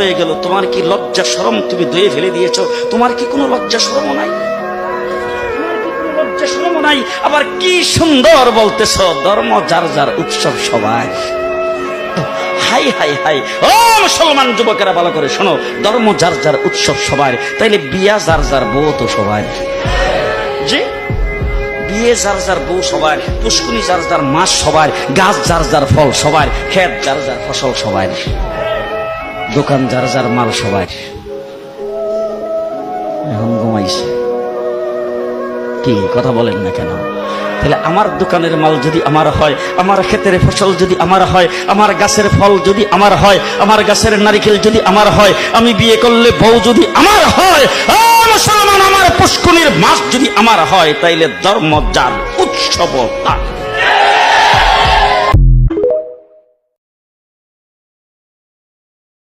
হয়ে গেল। তোমার কি লজ্জা শরম তুমি দয়ে ফেলে দিয়েছ? তোমার কি কোনো লজ্জা শরম নাই? নাই? আবার কি সুন্দর বলতেছ, ধর্ম যার যার উৎসব সবাই। High high high. ও মুসলমান যুবকেরা, ভালো করে শোনো, ধর্ম যার যার উৎসব সবার তাইলে বিয়া যার যার বউ তো সবার জি? বিয়ে যার যার বউ সবার পুষ্কুনি যার যার মাস সবার গাছ যার যার ফল সবার ক্ষেত যার যার ফসল সবার দোকান যার যার মাল সবার। এখন ঘুমাইছে। কি, কথা বলেন না কেন? তাহলে আমার দোকানের মাল যদি আমার হয়, আমার ক্ষেতের ফসল যদি আমার হয়, আমার গাছের ফল যদি আমার হয়, আমার গাছের নারিকেল যদি আমার হয়, আমি বিয়ে করলে বউ যদি আমার হয় আমার পুষ্কুনির মাছ যদি আমার হয়, তাইলে ধর্ম যার, উৎসব তার।